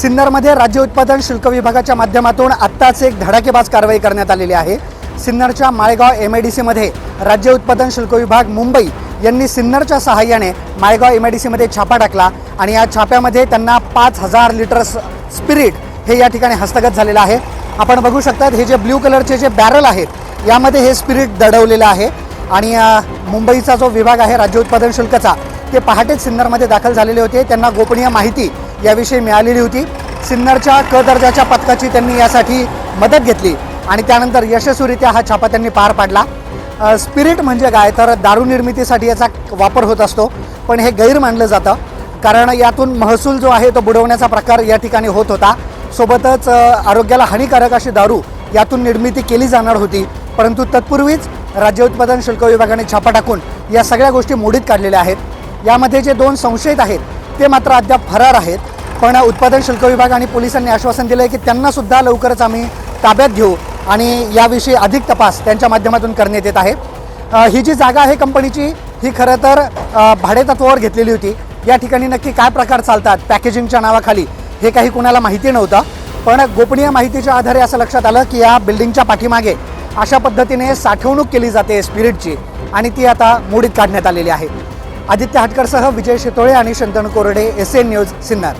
सिन्नरमध्ये राज्य उत्पादन शुल्क विभागाच्या माध्यमातून आत्ताच एक धडाकेबाज कारवाई करण्यात आलेली आहे. सिन्नरच्या माळेगाव एम आय डी सीमध्ये राज्य उत्पादन शुल्क विभाग मुंबई यांनी सिन्नरच्या सहाय्याने माळेगाव एम आय डी सीमध्ये छापा टाकला आणि या छाप्यामध्ये त्यांना पाच हजार लिटर स्पिरिट हे या ठिकाणी हस्तगत झालेलं आहे. आपण बघू शकतात हे जे ब्ल्यू कलरचे जे बॅरल आहेत यामध्ये हे स्पिरिट दडवलेलं आहे आणि मुंबईचा जो विभाग आहे राज्य उत्पादन शुल्काचा ते पहाटेच सिन्नरमध्ये दाखल झालेले होते. त्यांना गोपनीय माहिती याविषयी मिळालेली होती. सिन्नरच्या क दर्जाच्या पथकाची त्यांनी यासाठी मदत घेतली. आणि त्यानंतर यशस्वीरित्या हा छापा त्यांनी पार पाडला. स्पिरिट म्हणजे काय? तर दारू निर्मितीसाठी याचा वापर होत असतो. पण हे गैर मानलं जातं. कारण यातून महसूल जो आहे तो बुडवण्याचा प्रकार या ठिकाणी होत होता. सोबतच आरोग्याला हानिकारक अशी दारू यातून निर्मिती केली जाणार होती. परंतु तत्पूर्वीच राज्य उत्पादन शुल्क विभागाने छापा टाकून या सगळ्या गोष्टी मोडीत काढलेल्या आहेत. यामध्ये जे दोन संशयित आहेत ते मात्र अद्याप फरार आहेत. पण उत्पादन शुल्क विभाग आणि पोलिसांनी आश्वासन दिलं आहे की त्यांना सुद्धा लवकरच आम्ही ताब्यात घेऊ आणि याविषयी अधिक तपास त्यांच्या माध्यमातून करण्यात येत आहे. ही जी जागा आहे कंपनीची ही खरं तर भाडेतत्वावर घेतलेली होती. या ठिकाणी नक्की काय प्रकार चालतात पॅकेजिंगच्या नावाखाली हे काही कुणाला माहिती नव्हतं. पण गोपनीय माहितीच्या आधारे असं लक्षात आलं की या बिल्डिंगच्या पाठीमागे अशा पद्धतीने साठवणूक केली जाते स्पिरिटची आणि ती आता मोडीत काढण्यात आलेली आहे. आदित्य हटकरसह विजय शितोळे आणि शंतन कोरडे एस एन न्यूज सिन्नर.